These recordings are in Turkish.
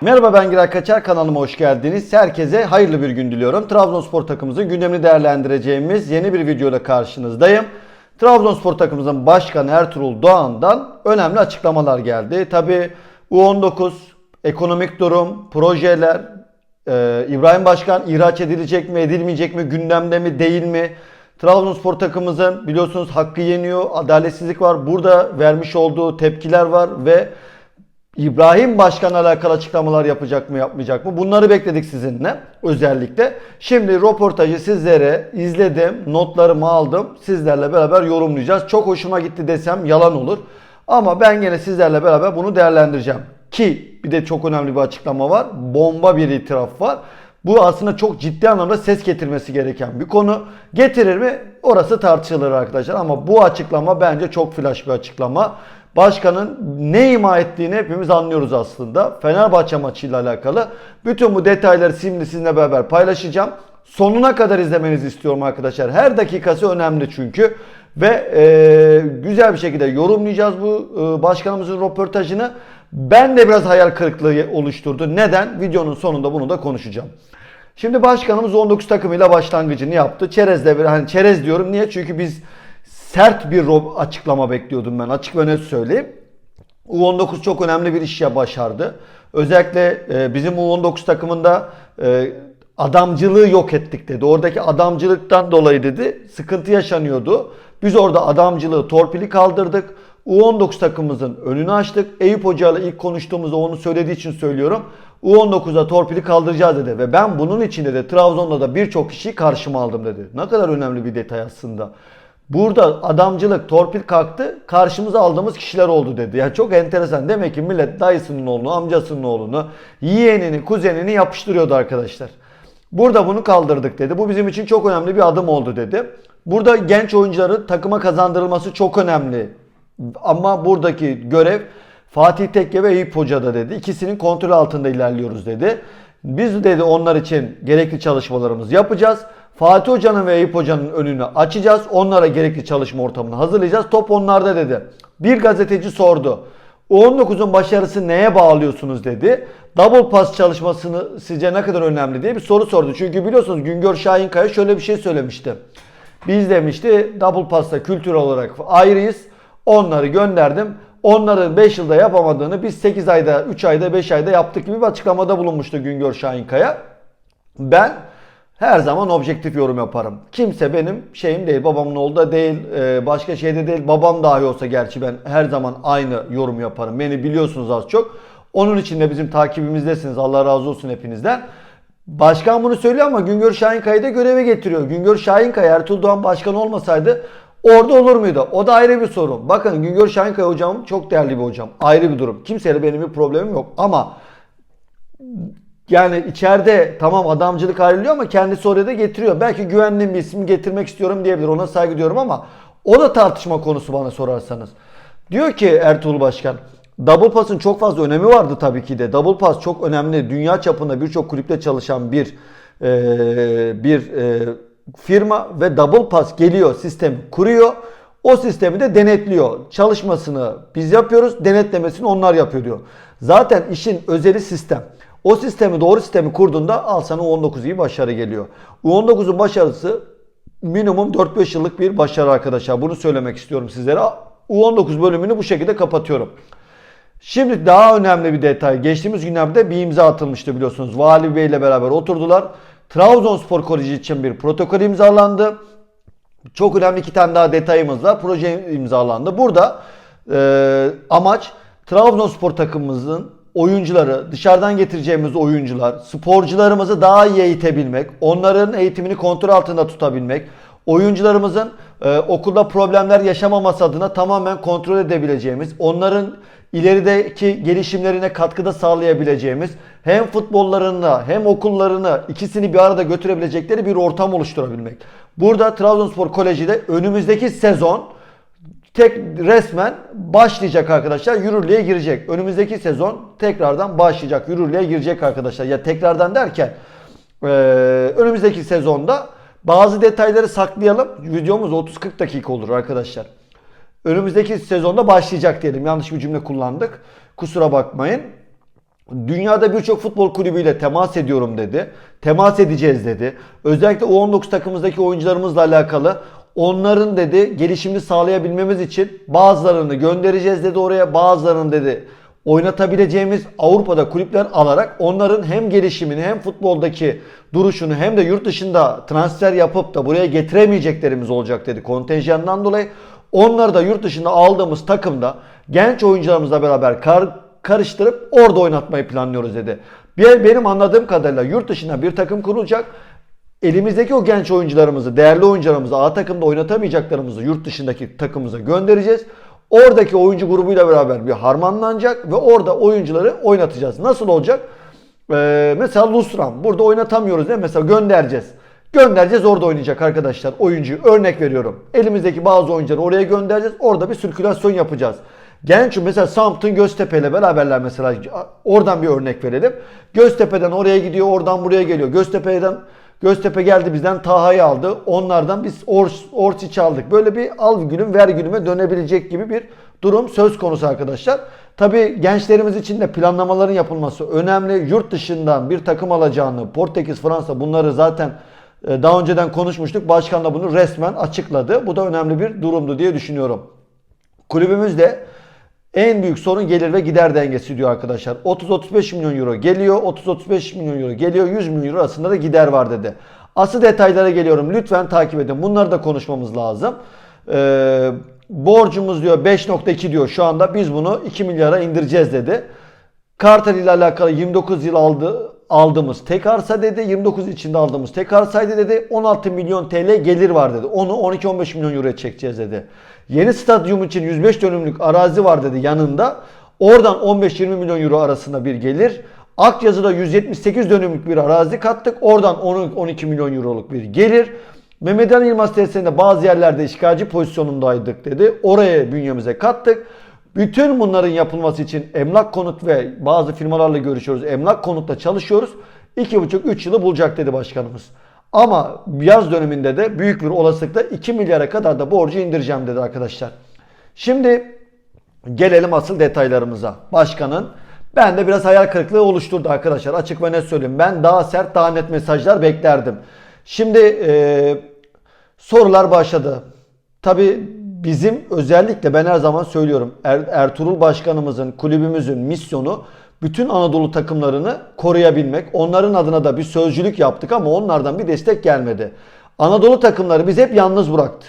Merhaba ben Giray Kaçar kanalıma hoş geldiniz. Herkese hayırlı bir gün diliyorum. Trabzonspor takımımızın gündemini değerlendireceğimiz yeni bir videoda karşınızdayım. Trabzonspor takımımızın başkanı Ertuğrul Doğan'dan önemli açıklamalar geldi. Tabi U19, ekonomik durum, projeler, ee, İbrahim Başkan ihraç edilecek mi edilmeyecek mi gündemde mi değil mi? Trabzonspor takımımızın biliyorsunuz hakkı yeniyor, adaletsizlik var. Burada vermiş olduğu tepkiler var ve İbrahim Başkan'la alakalı açıklamalar yapacak mı yapmayacak mı? Bunları bekledik sizinle özellikle. Şimdi röportajı sizlere izledim, notlarımı aldım. Sizlerle beraber yorumlayacağız. Çok hoşuma gitti desem yalan olur. Ama ben gene sizlerle beraber bunu değerlendireceğim. Ki bir de çok önemli bir açıklama var. Bomba bir itiraf var. Bu aslında çok ciddi anlamda ses getirmesi gereken bir konu. Getirir mi? Orası tartışılır arkadaşlar. Ama bu açıklama bence çok flash bir açıklama. Başkanın ne ima ettiğini hepimiz anlıyoruz aslında. Fenerbahçe maçıyla alakalı. Bütün bu detayları şimdi sizinle beraber paylaşacağım. Sonuna kadar izlemenizi istiyorum arkadaşlar. Her dakikası önemli çünkü. Ve e, güzel bir şekilde yorumlayacağız bu e, başkanımızın röportajını. Ben de biraz hayal kırıklığı oluşturdu. Neden? Videonun sonunda bunu da konuşacağım. Şimdi başkanımız 19 takımıyla başlangıcını yaptı. Çerez'de bir hani çerez diyorum niye? Çünkü biz sert bir açıklama bekliyordum ben. Açık ve net söyleyeyim. U19 çok önemli bir iş ya başardı. Özellikle e, bizim U19 takımında e, adamcılığı yok ettik dedi. Oradaki adamcılıktan dolayı dedi sıkıntı yaşanıyordu. Biz orada adamcılığı torpili kaldırdık. U19 takımımızın önünü açtık. Eyüp Hoca ile ilk konuştuğumuzda onu söylediği için söylüyorum. U19'a torpili kaldıracağız dedi. Ve ben bunun için de Trabzon'da da birçok kişiyi karşıma aldım dedi. Ne kadar önemli bir detay aslında. Burada adamcılık, torpil kalktı. Karşımıza aldığımız kişiler oldu dedi. Yani çok enteresan. Demek ki millet dayısının oğlunu, amcasının oğlunu, yeğenini, kuzenini yapıştırıyordu arkadaşlar. Burada bunu kaldırdık dedi. Bu bizim için çok önemli bir adım oldu dedi. Burada genç oyuncuları takıma kazandırılması çok önemli. Ama buradaki görev Fatih Tekke ve Eyüp Hoca'da dedi. İkisinin kontrol altında ilerliyoruz dedi. Biz dedi onlar için gerekli çalışmalarımızı yapacağız. Fatih Hoca'nın ve Eyüp Hoca'nın önünü açacağız. Onlara gerekli çalışma ortamını hazırlayacağız. Top onlarda dedi. Bir gazeteci sordu. U19'un başarısı neye bağlıyorsunuz dedi. Double pass çalışmasını sizce ne kadar önemli diye bir soru sordu. Çünkü biliyorsunuz Güngör Şahinkaya şöyle bir şey söylemişti. Biz demişti double pass'ta kültür olarak ayrıyız. Onları gönderdim. Onların 5 yılda yapamadığını biz 8 ayda, 3 ayda, 5 ayda yaptık gibi bir açıklamada bulunmuştu Güngör Şahinkaya. Ben her zaman objektif yorum yaparım. Kimse benim şeyim değil, babamın oğlu da değil, e, başka şeyde değil. Babam dahi olsa gerçi ben her zaman aynı yorum yaparım. Beni biliyorsunuz az çok. Onun için de bizim takibimizdesiniz. Allah razı olsun hepinizden. Başkan bunu söylüyor ama Güngör Şahinkaya'yı da göreve getiriyor. Güngör Şahinkaya Ertuğrul Doğan başkan olmasaydı orada olur muydu? O da ayrı bir sorun. Bakın Güngör Şahinkaya hocam çok değerli bir hocam. Ayrı bir durum. Kimseyle benim bir problemim yok. Ama yani içeride tamam adamcılık ayrılıyor ama kendisi oraya da getiriyor. Belki güvenli bir isim getirmek istiyorum diyebilir. Ona saygı duyuyorum ama o da tartışma konusu bana sorarsanız. Diyor ki Ertuğrul Başkan Double Pass'ın çok fazla önemi vardı tabii ki de. Double Pass çok önemli. Dünya çapında birçok kulüpte çalışan bir e, bir e, firma ve Double Pass geliyor, sistem kuruyor. O sistemi de denetliyor. Çalışmasını biz yapıyoruz, denetlemesini onlar yapıyor diyor. Zaten işin özeli sistem. O sistemi doğru sistemi kurduğunda al sana U19 gibi başarı geliyor. U19'un başarısı minimum 4-5 yıllık bir başarı arkadaşlar. Bunu söylemek istiyorum sizlere. U19 bölümünü bu şekilde kapatıyorum. Şimdi daha önemli bir detay. Geçtiğimiz günlerde bir imza atılmıştı biliyorsunuz. Vali Bey ile beraber oturdular. Trabzonspor Koleji için bir protokol imzalandı. Çok önemli iki tane daha detayımız var. Proje imzalandı. Burada e, amaç Trabzonspor takımımızın oyuncuları, dışarıdan getireceğimiz oyuncular, sporcularımızı daha iyi eğitebilmek, onların eğitimini kontrol altında tutabilmek, oyuncularımızın e, okulda problemler yaşamaması adına tamamen kontrol edebileceğimiz, onların ilerideki gelişimlerine katkıda sağlayabileceğimiz, hem futbollarını hem okullarını ikisini bir arada götürebilecekleri bir ortam oluşturabilmek. Burada Trabzonspor Koleji de önümüzdeki sezon tek resmen başlayacak arkadaşlar. Yürürlüğe girecek. Önümüzdeki sezon tekrardan başlayacak. Yürürlüğe girecek arkadaşlar. Ya tekrardan derken e, önümüzdeki sezonda bazı detayları saklayalım. Videomuz 30-40 dakika olur arkadaşlar. Önümüzdeki sezonda başlayacak diyelim. Yanlış bir cümle kullandık. Kusura bakmayın. Dünyada birçok futbol kulübüyle temas ediyorum dedi. Temas edeceğiz dedi. Özellikle U19 takımımızdaki oyuncularımızla alakalı onların dedi gelişimini sağlayabilmemiz için bazılarını göndereceğiz dedi oraya. Bazılarını dedi oynatabileceğimiz Avrupa'da kulüpler alarak onların hem gelişimini hem futboldaki duruşunu hem de yurt dışında transfer yapıp da buraya getiremeyeceklerimiz olacak dedi kontenjandan dolayı. Onları da yurt dışında aldığımız takımda genç oyuncularımızla beraber kar, karıştırıp orada oynatmayı planlıyoruz dedi. Benim anladığım kadarıyla yurt dışında bir takım kurulacak. Elimizdeki o genç oyuncularımızı, değerli oyuncularımızı, A takımda oynatamayacaklarımızı yurt dışındaki takımımıza göndereceğiz. Oradaki oyuncu grubuyla beraber bir harmanlanacak ve orada oyuncuları oynatacağız. Nasıl olacak? Ee, mesela Lusram. Burada oynatamıyoruz değil? Mesela göndereceğiz. Göndereceğiz orada oynayacak arkadaşlar oyuncuyu. Örnek veriyorum. Elimizdeki bazı oyuncuları oraya göndereceğiz. Orada bir sirkülasyon yapacağız. Genç mesela Samsun Göztepe ile beraberler mesela oradan bir örnek verelim. Göztepe'den oraya gidiyor, oradan buraya geliyor. Göztepe'den Göztepe geldi bizden Taha'yı aldı. Onlardan biz Orsic aldık. Böyle bir al günüm ver günüme dönebilecek gibi bir durum söz konusu arkadaşlar. Tabi gençlerimiz için de planlamaların yapılması önemli. Yurt dışından bir takım alacağını Portekiz, Fransa bunları zaten e, daha önceden konuşmuştuk. Başkan da bunu resmen açıkladı. Bu da önemli bir durumdu diye düşünüyorum. Kulübümüzde en büyük sorun gelir ve gider dengesi diyor arkadaşlar. 30-35 milyon euro geliyor, 30-35 milyon euro geliyor, 100 milyon euro arasında da gider var dedi. Asıl detaylara geliyorum. Lütfen takip edin. Bunları da konuşmamız lazım. Ee, borcumuz diyor 5.2 diyor şu anda. Biz bunu 2 milyara indireceğiz dedi. Kartal ile alakalı 29 yıl aldı, aldığımız tek arsa dedi. 29 içinde aldığımız tek arsaydı dedi. 16 milyon TL gelir var dedi. Onu 12-15 milyon euroya çekeceğiz dedi. Yeni stadyum için 105 dönümlük arazi var dedi yanında. Oradan 15-20 milyon euro arasında bir gelir. Akyazı'da 178 dönümlük bir arazi kattık. Oradan 10-12 milyon euroluk bir gelir. Mehmet Ali Yılmaz tesisinde bazı yerlerde işgalci pozisyonundaydık dedi. Oraya bünyemize kattık. Bütün bunların yapılması için emlak konut ve bazı firmalarla görüşüyoruz. Emlak konutla çalışıyoruz. 2,5-3 yılı bulacak dedi başkanımız. Ama yaz döneminde de büyük bir olasılıkla 2 milyara kadar da borcu indireceğim dedi arkadaşlar. Şimdi gelelim asıl detaylarımıza. Başkanın ben de biraz hayal kırıklığı oluşturdu arkadaşlar. Açık ve net söyleyeyim. Ben daha sert, daha net mesajlar beklerdim. Şimdi e, sorular başladı. Tabi bizim özellikle ben her zaman söylüyorum er, Ertuğrul Başkanımızın, kulübümüzün misyonu bütün Anadolu takımlarını koruyabilmek. Onların adına da bir sözcülük yaptık ama onlardan bir destek gelmedi. Anadolu takımları biz hep yalnız bıraktı.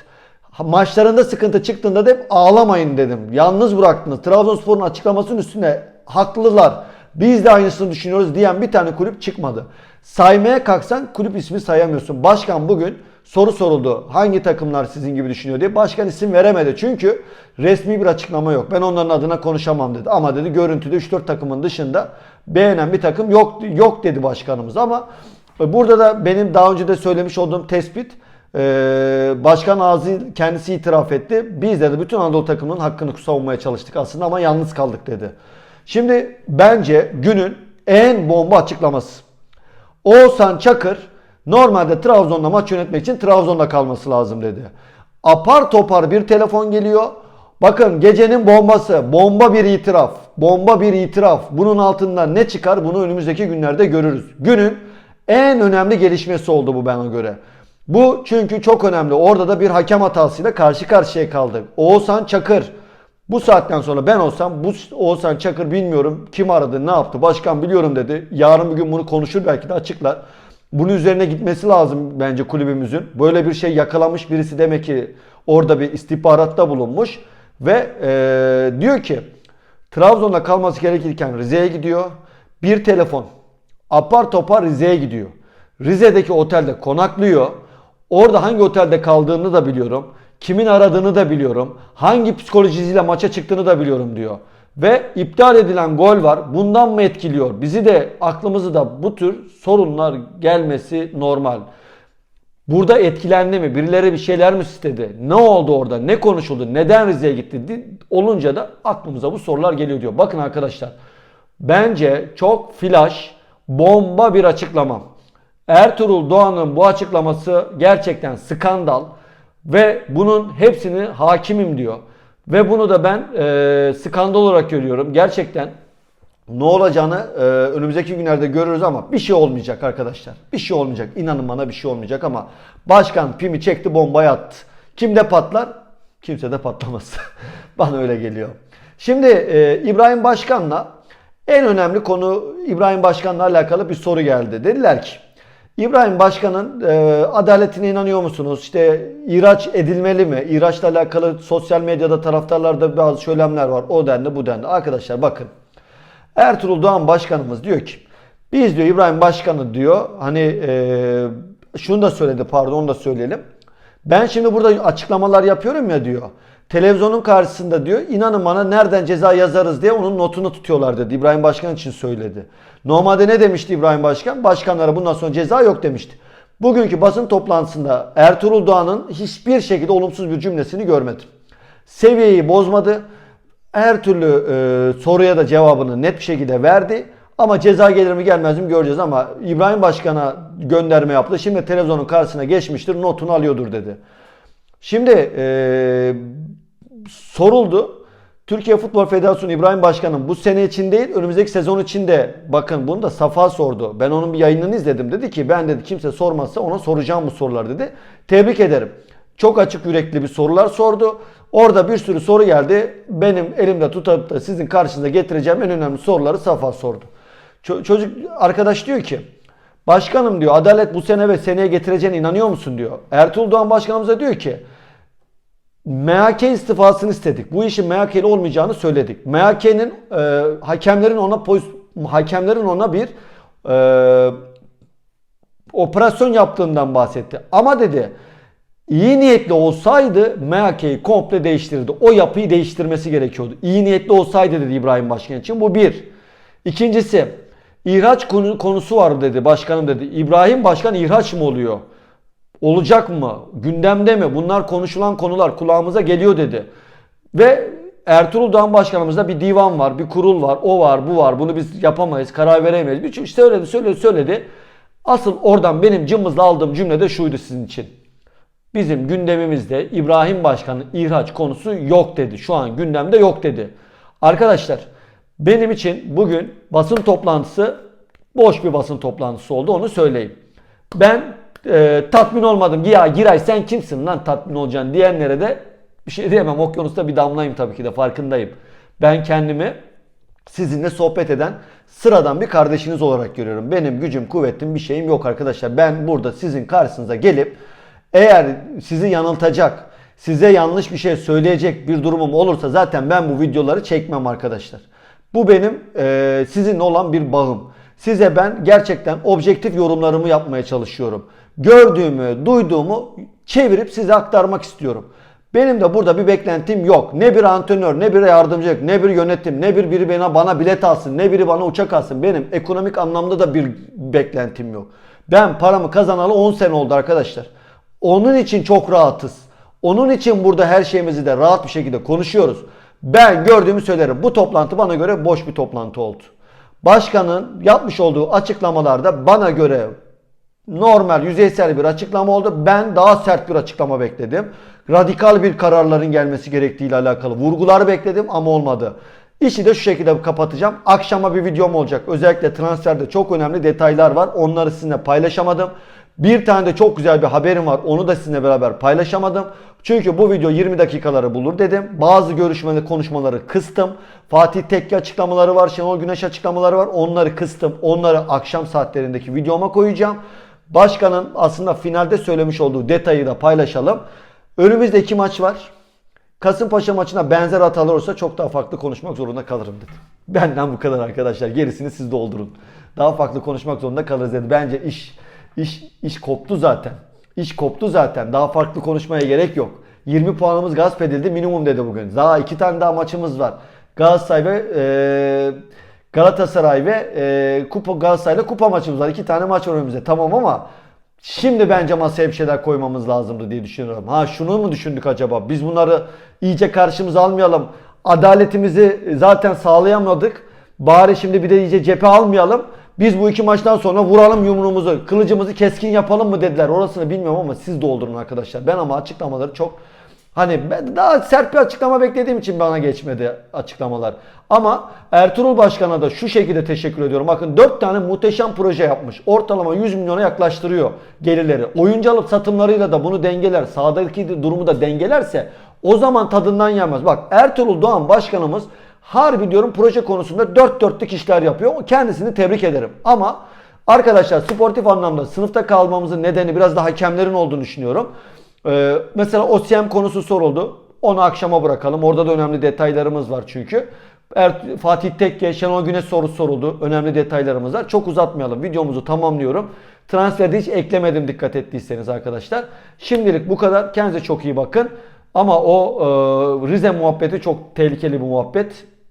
Maçlarında sıkıntı çıktığında da hep ağlamayın dedim. Yalnız bıraktınız. Trabzonspor'un açıklamasının üstüne haklılar. Biz de aynısını düşünüyoruz diyen bir tane kulüp çıkmadı. Saymaya kalksan kulüp ismi sayamıyorsun. Başkan bugün soru soruldu. Hangi takımlar sizin gibi düşünüyor diye. Başkan isim veremedi. Çünkü resmi bir açıklama yok. Ben onların adına konuşamam dedi. Ama dedi görüntüde 3-4 takımın dışında beğenen bir takım yok yok dedi başkanımız. Ama burada da benim daha önce de söylemiş olduğum tespit ee, başkan ağzı kendisi itiraf etti. Biz de bütün Anadolu takımının hakkını savunmaya çalıştık aslında ama yalnız kaldık dedi. Şimdi bence günün en bomba açıklaması. Oğuzhan Çakır normalde Trabzon'da maç yönetmek için Trabzon'da kalması lazım dedi. Apar topar bir telefon geliyor. Bakın gecenin bombası, bomba bir itiraf, bomba bir itiraf. Bunun altından ne çıkar bunu önümüzdeki günlerde görürüz. Günün en önemli gelişmesi oldu bu bana göre. Bu çünkü çok önemli. Orada da bir hakem hatasıyla karşı karşıya kaldık. Oğuzhan Çakır bu saatten sonra ben olsam bu Oğuzhan Çakır bilmiyorum kim aradı ne yaptı başkan biliyorum dedi. Yarın bir gün bunu konuşur belki de açıklar. Bunun üzerine gitmesi lazım bence kulübümüzün. Böyle bir şey yakalamış birisi demek ki orada bir istihbaratta bulunmuş. Ve ee, diyor ki Trabzon'da kalması gerekirken Rize'ye gidiyor. Bir telefon apar topar Rize'ye gidiyor. Rize'deki otelde konaklıyor. Orada hangi otelde kaldığını da biliyorum. Kimin aradığını da biliyorum. Hangi psikolojisiyle maça çıktığını da biliyorum diyor. Ve iptal edilen gol var. Bundan mı etkiliyor? Bizi de aklımızı da bu tür sorunlar gelmesi normal. Burada etkilendi mi? Birileri bir şeyler mi istedi? Ne oldu orada? Ne konuşuldu? Neden Rize'ye gitti? Olunca da aklımıza bu sorular geliyor diyor. Bakın arkadaşlar. Bence çok flash, bomba bir açıklama. Ertuğrul Doğan'ın bu açıklaması gerçekten skandal ve bunun hepsini hakimim diyor. Ve bunu da ben e, skandal olarak görüyorum. Gerçekten ne olacağını e, önümüzdeki günlerde görürüz ama bir şey olmayacak arkadaşlar. Bir şey olmayacak. İnanın bana bir şey olmayacak ama başkan pimi çekti bombayı attı. Kimde patlar? Kimse de patlamaz. bana öyle geliyor. Şimdi e, İbrahim Başkan'la en önemli konu İbrahim Başkan'la alakalı bir soru geldi. Dediler ki İbrahim Başkan'ın e, adaletine inanıyor musunuz? İşte ihraç edilmeli mi? İhraçla alakalı sosyal medyada taraftarlarda bazı söylemler var. O dendi bu dendi. Arkadaşlar bakın. Ertuğrul Doğan Başkanımız diyor ki biz diyor İbrahim Başkanı diyor hani e, şunu da söyledi pardon onu da söyleyelim. Ben şimdi burada açıklamalar yapıyorum ya diyor. Televizyonun karşısında diyor inanın bana nereden ceza yazarız diye onun notunu tutuyorlar dedi. İbrahim Başkan için söyledi. Normalde ne demişti İbrahim Başkan? Başkanlara bundan sonra ceza yok demişti. Bugünkü basın toplantısında Ertuğrul Doğan'ın hiçbir şekilde olumsuz bir cümlesini görmedim. Seviyeyi bozmadı. Her türlü e, soruya da cevabını net bir şekilde verdi. Ama ceza gelir mi gelmez mi göreceğiz ama İbrahim Başkan'a gönderme yaptı. Şimdi televizyonun karşısına geçmiştir notunu alıyordur dedi. Şimdi e, soruldu. Türkiye Futbol Federasyonu İbrahim Başkan'ın bu sene için değil önümüzdeki sezon için de bakın bunu da Safa sordu. Ben onun bir yayınını izledim. Dedi ki ben dedi kimse sormazsa ona soracağım bu sorular dedi. Tebrik ederim. Çok açık yürekli bir sorular sordu. Orada bir sürü soru geldi. Benim elimde tutup da sizin karşınıza getireceğim en önemli soruları Safa sordu. Ço- çocuk arkadaş diyor ki Başkanım diyor adalet bu sene ve seneye getireceğine inanıyor musun diyor. Ertuğrul Doğan Başkanımıza diyor ki MHK istifasını istedik. Bu işin MHK'li olmayacağını söyledik. MHK'nin e, hakemlerin ona hakemlerin ona bir e, operasyon yaptığından bahsetti. Ama dedi iyi niyetli olsaydı MHK'yi komple değiştirirdi. O yapıyı değiştirmesi gerekiyordu. İyi niyetli olsaydı dedi İbrahim Başkan için. Bu bir. İkincisi ihraç konu, konusu var dedi başkanım dedi. İbrahim Başkan ihraç mı oluyor? Olacak mı? Gündemde mi? Bunlar konuşulan konular kulağımıza geliyor dedi. Ve Ertuğrul Doğan Başkanımızda bir divan var, bir kurul var, o var, bu var. Bunu biz yapamayız, karar veremeyiz. Bir işte söyledi, söyledi, söyledi. Asıl oradan benim cımbızla aldığım cümle de şuydu sizin için. Bizim gündemimizde İbrahim Başkan'ın ihraç konusu yok dedi. Şu an gündemde yok dedi. Arkadaşlar benim için bugün basın toplantısı boş bir basın toplantısı oldu onu söyleyeyim. Ben e, tatmin olmadım. Ya Giray sen kimsin lan tatmin olacaksın diyenlere de bir şey diyemem. Okyanusta bir damlayım tabii ki de farkındayım. Ben kendimi sizinle sohbet eden sıradan bir kardeşiniz olarak görüyorum. Benim gücüm, kuvvetim bir şeyim yok arkadaşlar. Ben burada sizin karşınıza gelip eğer sizi yanıltacak, size yanlış bir şey söyleyecek bir durumum olursa zaten ben bu videoları çekmem arkadaşlar. Bu benim e, sizinle olan bir bağım. Size ben gerçekten objektif yorumlarımı yapmaya çalışıyorum. Gördüğümü, duyduğumu çevirip size aktarmak istiyorum. Benim de burada bir beklentim yok. Ne bir antrenör, ne bir yardımcı, ne bir yönetim, ne bir biri bana, bana bilet alsın, ne biri bana uçak alsın. Benim ekonomik anlamda da bir beklentim yok. Ben paramı kazanalı 10 sene oldu arkadaşlar. Onun için çok rahatız. Onun için burada her şeyimizi de rahat bir şekilde konuşuyoruz. Ben gördüğümü söylerim. Bu toplantı bana göre boş bir toplantı oldu. Başkanın yapmış olduğu açıklamalarda bana göre normal, yüzeysel bir açıklama oldu. Ben daha sert bir açıklama bekledim. Radikal bir kararların gelmesi gerektiğiyle alakalı vurgular bekledim ama olmadı. İşi de şu şekilde kapatacağım. Akşama bir videom olacak. Özellikle transferde çok önemli detaylar var. Onları sizinle paylaşamadım. Bir tane de çok güzel bir haberim var. Onu da sizinle beraber paylaşamadım. Çünkü bu video 20 dakikaları bulur dedim. Bazı görüşmeleri, konuşmaları kıstım. Fatih Tekke açıklamaları var. Şenol Güneş açıklamaları var. Onları kıstım. Onları akşam saatlerindeki videoma koyacağım. Başkanın aslında finalde söylemiş olduğu detayı da paylaşalım. Önümüzde iki maç var. Kasımpaşa maçına benzer hatalar olursa çok daha farklı konuşmak zorunda kalırım dedi. Benden bu kadar arkadaşlar. Gerisini siz doldurun. Daha farklı konuşmak zorunda kalırız dedi. Bence iş iş iş koptu zaten. İş koptu zaten. Daha farklı konuşmaya gerek yok. 20 puanımız gasp edildi minimum dedi bugün. Daha iki tane daha maçımız var. Galatasaray ve e, Galatasaray ve e, kupa Galatasaray'la kupa maçımız var. İki tane maç var önümüzde. Tamam ama Şimdi bence masaya bir şeyler koymamız lazımdı diye düşünüyorum. Ha şunu mu düşündük acaba? Biz bunları iyice karşımıza almayalım. Adaletimizi zaten sağlayamadık. Bari şimdi bir de iyice cephe almayalım. Biz bu iki maçtan sonra vuralım yumruğumuzu, kılıcımızı keskin yapalım mı dediler. Orasını bilmiyorum ama siz doldurun arkadaşlar. Ben ama açıklamaları çok Hani ben daha sert bir açıklama beklediğim için bana geçmedi açıklamalar. Ama Ertuğrul Başkan'a da şu şekilde teşekkür ediyorum. Bakın 4 tane muhteşem proje yapmış. Ortalama 100 milyona yaklaştırıyor gelirleri. Oyuncu alıp satımlarıyla da bunu dengeler. Sahadaki durumu da dengelerse o zaman tadından yenmez. Bak Ertuğrul Doğan Başkanımız harbi diyorum proje konusunda 4 dörtlük işler yapıyor. Kendisini tebrik ederim. Ama arkadaşlar sportif anlamda sınıfta kalmamızın nedeni biraz da hakemlerin olduğunu düşünüyorum. Ee, mesela OSYM konusu soruldu. Onu akşama bırakalım. Orada da önemli detaylarımız var çünkü. Er, Fatih Tekke, Şenol Güneş sorusu soruldu. Önemli detaylarımız var. Çok uzatmayalım. Videomuzu tamamlıyorum. Transferde hiç eklemedim dikkat ettiyseniz arkadaşlar. Şimdilik bu kadar. Kendinize çok iyi bakın. Ama o e, Rize muhabbeti çok tehlikeli bir muhabbet.